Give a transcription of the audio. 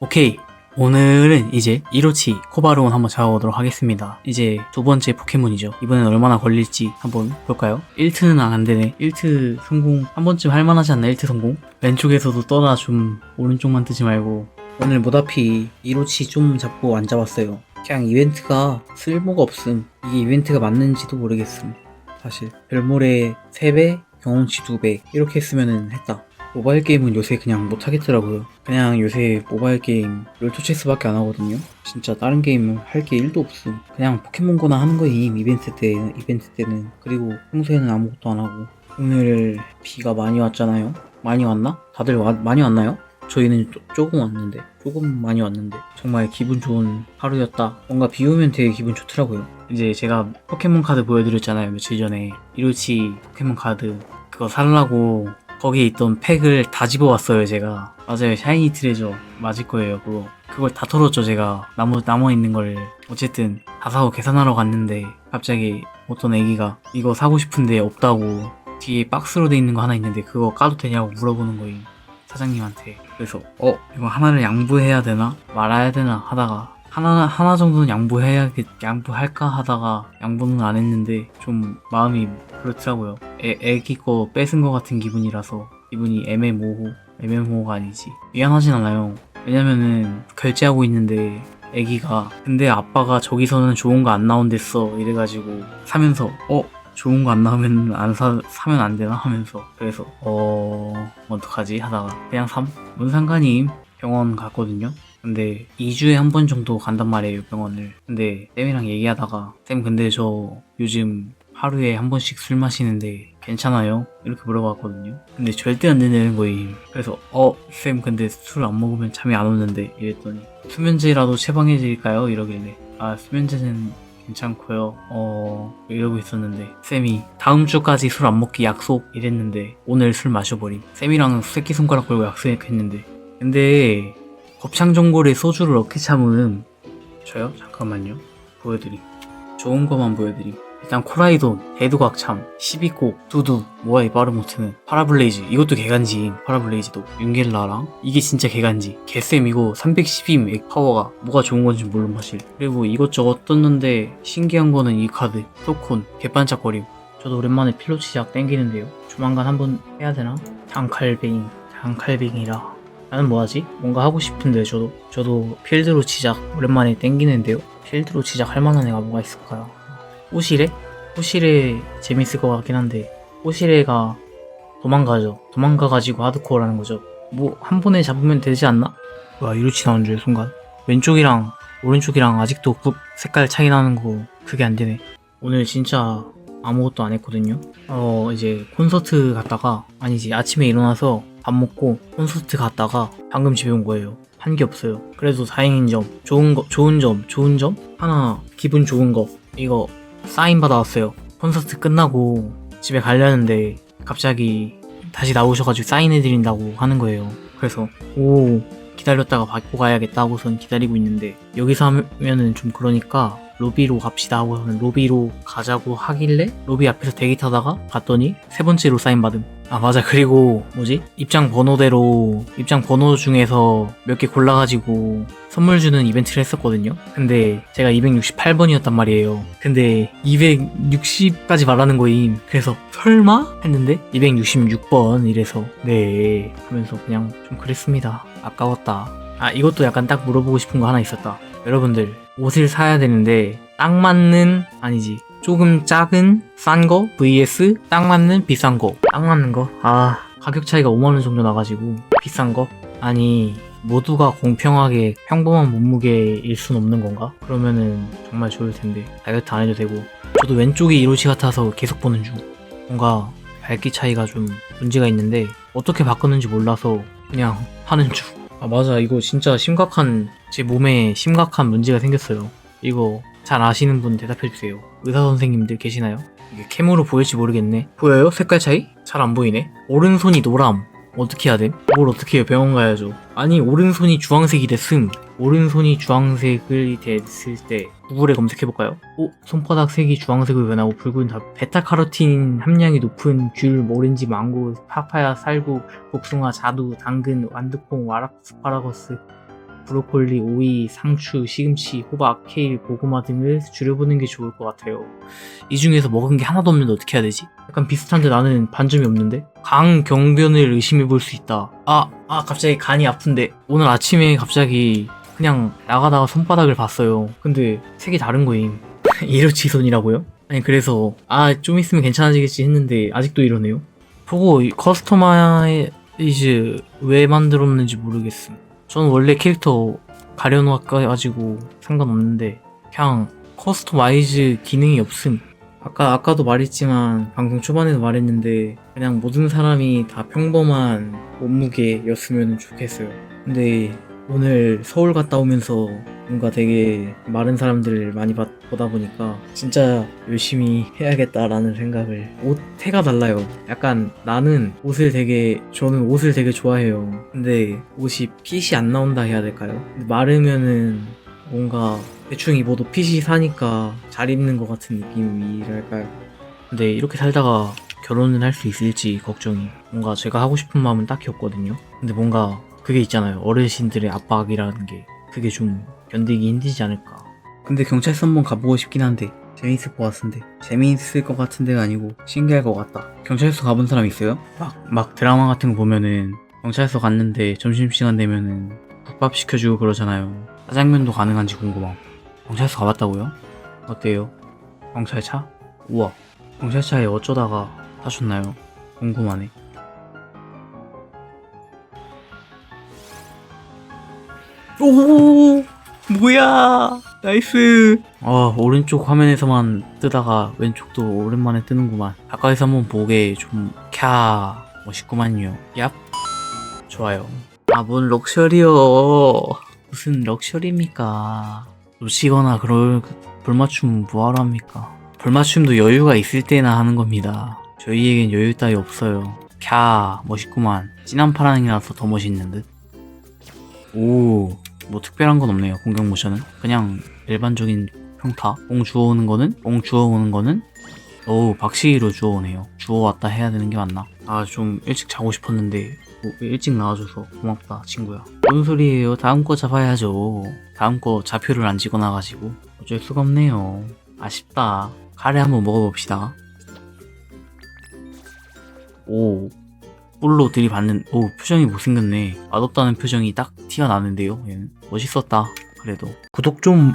오케이. 오늘은 이제 이로치 코바로운 한번 잡아보도록 하겠습니다. 이제 두 번째 포켓몬이죠. 이번엔 얼마나 걸릴지 한번 볼까요? 1트는 안 되네. 1트 성공 한 번쯤 할만하지 않나? 1트 성공? 왼쪽에서도 떠나 좀 오른쪽만 뜨지 말고 오늘 모다피 이로치 좀 잡고 안 잡았어요. 그냥 이벤트가 쓸모가 없음. 이게 이벤트가 맞는지도 모르겠음. 사실 별모래 3배, 경험치 2배 이렇게 했으면은 했다. 모바일 게임은 요새 그냥 못 하겠더라고요. 그냥 요새 모바일 게임 롤토체스밖에 안 하거든요. 진짜 다른 게임은 할 게 1도 없음. 그냥 포켓몬고나 하는 거임 이벤트 때 이벤트 때는 그리고 평소에는 아무것도 안 하고 오늘 비가 많이 왔잖아요. 많이 왔나? 다들 와- 많이 왔나요? 저희는 조, 조금 왔는데 조금 많이 왔는데 정말 기분 좋은 하루였다. 뭔가 비 오면 되게 기분 좋더라고요. 이제 제가 포켓몬 카드 보여드렸잖아요 며칠 전에 이로치 포켓몬 카드 그거 살라고 거기에 있던 팩을 다 집어왔어요 제가. 맞아요 샤이니 트레저 맞을 거예요 그거. 그걸 다 털었죠 제가. 남아, 남아있는 걸. 어쨌든 다 사고 계산하러 갔는데 갑자기 어떤 애기가 이거 사고 싶은데 없다고 뒤에 박스로 돼 있는 거 하나 있는데 그거 까도 되냐고 물어보는 거예요 사장님한테. 그래서 어 이거 하나를 양보해야 되나? 말아야 되나? 하다가 하나 하나 정도는 양보해야 양보할까 하다가 양보는 안 했는데 좀 마음이 그렇더라고요. 애, 애기 거 뺏은 거 같은 기분이라서 기분이 애매모호 애매모호가 아니지 미안하진 않아요. 왜냐면은 결제하고 있는데 애기가 근데 아빠가 저기서는 좋은 거 안 나온댔어 이래가지고 사면서 어 좋은 거 안 나오면 안 사, 사면 안 되나 하면서 그래서 어 어떡하지 하다가 그냥 삼? 뭔 상관임 병원 갔거든요 근데 2주에 한 번 정도 간단 말이에요 병원을 근데 쌤이랑 얘기하다가 쌤 근데 저 요즘 하루에 한 번씩 술 마시는데 괜찮아요? 이렇게 물어봤거든요 근데 절대 안 되는 거임 그래서 어 쌤 근데 술 안 먹으면 잠이 안 오는데 이랬더니 수면제라도 처방해 드릴까요? 이러길래 아 수면제는 괜찮고요. 어 이러고 있었는데 쌤이 다음 주까지 술 안 먹기 약속 이랬는데 오늘 술 마셔버림. 쌤이랑 새끼 손가락 걸고 약속했는데 근데 곱창 전골에 소주를 어떻게 참음? 저요? 잠깐만요. 보여드림. 좋은 거만 보여드림. 일단 코라이돈, 대두각참, 12코, 두두, 뭐야 이 못트는 파라블레이즈 이것도 개간지 파라블레이즈도 윤겔라랑 이게 진짜 개간지 개쌤 이거 312임 액 파워가 뭐가 좋은 건지 모르는 사실 그리고 이것저것 떴는데 신기한 거는 이 카드 소콘 개반짝거림 저도 오랜만에 필로 치작 땡기는데요 조만간 한번 해야 되나? 장칼뱅이 장칼뱅이라 나는 뭐하지? 뭔가 하고 싶은데 저도 저도 필드로 치작 오랜만에 땡기는데요 필드로 치작 할 만한 애가 뭐가 있을까요? 호시레? 호시레 재밌을 것 같긴 한데 호시레가 도망가죠. 도망가가지고 하드코어라는 거죠. 뭐 한 번에 잡으면 되지 않나? 와 이루치 나온 줄 순간 왼쪽이랑 오른쪽이랑 아직도 구- 색깔 차이 나는 거 그게 안 되네. 오늘 진짜 아무것도 안 했거든요. 어 이제 콘서트 갔다가 아니지 아침에 일어나서 밥 먹고 콘서트 갔다가 방금 집에 온 거예요. 한 게 없어요. 그래도 다행인 점, 좋은 거, 좋은 점, 좋은 점 하나 기분 좋은 거 이거 사인 받아왔어요. 콘서트 끝나고 집에 가려는데 갑자기 다시 나오셔가지고 사인해드린다고 하는 거예요. 그래서 오 기다렸다가 받고 가야겠다 하고선 기다리고 있는데 여기서 하면은 좀 그러니까 로비로 갑시다 하고서는 로비로 가자고 하길래 로비 앞에서 대기 타다가 갔더니 세 번째로 사인 받음. 아 맞아 그리고 뭐지 입장 번호대로 입장 번호 중에서 몇 개 골라가지고 선물 주는 이벤트를 했었거든요. 근데 제가 268번이었단 말이에요. 근데 260까지 말하는 거임. 그래서 설마 했는데 266번 이래서 네 하면서 그냥 좀 그랬습니다. 아까웠다. 아 이것도 약간 딱 물어보고 싶은 거 하나 있었다. 여러분들 옷을 사야 되는데 딱 맞는 아니지 조금 작은 싼 거 vs 딱 맞는 비싼 거. 딱 맞는 거? 아 가격 차이가 5만 원 정도 나가지고 비싼 거? 아니 모두가 공평하게 평범한 몸무게일 순 없는 건가? 그러면은 정말 좋을 텐데 다이어트 안 해도 되고 저도 왼쪽이 이로치 같아서 계속 보는 중 뭔가 밝기 차이가 좀 문제가 있는데 어떻게 바꾸는지 몰라서 그냥 하는 중. 아 맞아 이거 진짜 심각한 제 몸에 심각한 문제가 생겼어요. 이거 잘 아시는 분 대답해 주세요. 의사 선생님들 계시나요? 이게 캠으로 보일지 모르겠네. 보여요? 색깔 차이? 잘 안 보이네. 오른손이 노람. 어떻게 해야 돼? 뭘 어떻게 해요? 병원 가야죠. 아니 오른손이 주황색이 됐음. 오른손이 주황색을 됐을 때 구글에 검색해볼까요? 오, 손바닥 색이 주황색으로 변하고 붉은 다 베타카로틴 함량이 높은 귤, 오렌지, 망고, 파파야, 살구, 복숭아, 자두, 당근, 완두콩, 와라스파라거스, 브로콜리, 오이, 상추, 시금치, 호박, 케일, 고구마 등을 줄여보는 게 좋을 것 같아요. 이 중에서 먹은 게 하나도 없는데 어떻게 해야 되지? 약간 비슷한데 나는 반점이 없는데? 강경변을 의심해 볼 수 있다. 아, 아, 갑자기 간이 아픈데. 오늘 아침에 갑자기 그냥 나가다가 손바닥을 봤어요. 근데 색이 다른 거임. 이로치손이라고요? 아니, 그래서, 아, 좀 있으면 괜찮아지겠지 했는데, 아직도 이러네요. 보고, 이 커스터마이즈 왜 만들었는지 모르겠음. 저는 원래 캐릭터 가려놓아가지고 상관없는데, 그냥 커스터마이즈 기능이 없음. 아까 아까도 말했지만 방송 초반에도 말했는데 그냥 모든 사람이 다 평범한 몸무게였으면 좋겠어요. 근데 오늘 서울 갔다 오면서 뭔가 되게 마른 사람들을 많이 봤- 보다 보니까 진짜 열심히 해야겠다라는 생각을 옷 태가 달라요. 약간 나는 옷을 되게 저는 옷을 되게 좋아해요. 근데 옷이 핏이 안 나온다 해야 될까요? 마르면은 뭔가 대충 입어도 핏이 사니까 잘 입는 것 같은 느낌이랄까요. 근데 이렇게 살다가 결혼을 할 수 있을지 걱정이 뭔가 제가 하고 싶은 마음은 딱히 없거든요. 근데 뭔가 그게 있잖아요. 어르신들의 압박이라는 게 그게 좀 견디기 힘들지 않을까. 근데 경찰서 한번 가보고 싶긴 한데 재밌을 것 같은데 재미있을 것 같은데가 아니고 신기할 것 같다. 경찰서 가본 사람 있어요? 막, 막 드라마 같은 거 보면은 경찰서 갔는데 점심시간 되면은 국밥 시켜주고 그러잖아요. 짜장면도 가능한지 궁금함. 경찰서 가봤다고요? 어때요? 경찰차? 우와, 경찰차에 어쩌다가 타셨나요? 궁금하네. 오, 뭐야, 나이스. 아, 오른쪽 화면에서만 뜨다가 왼쪽도 오랜만에 뜨는구만. 가까이서 한번 보게 좀, 캬, 멋있구만요. 얍. 좋아요. 아, 뭔 럭셔리요. 무슨 럭셔리입니까? 놓치거나 그럴 불맞춤 뭐하러 합니까? 불맞춤도 여유가 있을 때나 하는 겁니다. 저희에겐 여유 따위 없어요. 캬 멋있구만. 진한 파랑이라서 더 멋있는 듯. 오, 뭐 특별한 건 없네요. 공격 모션은 그냥 일반적인 평타. 공 주워오는 거는 공 주워오는 거는 오 박시기로 주워오네요. 주워왔다 해야 되는 게 맞나? 아 좀 일찍 자고 싶었는데 뭐 일찍 나와줘서 고맙다 친구야. 뭔 소리예요? 다음 거 잡아야죠. 다음 거 좌표를 안 찍어놔가지고 어쩔 수가 없네요. 아쉽다. 카레 한번 먹어봅시다. 오, 뿔로 들이받는, 오, 표정이 못생겼네. 맛없다는 표정이 딱 티가 나는데요, 얘는. 멋있었다, 그래도. 구독 좀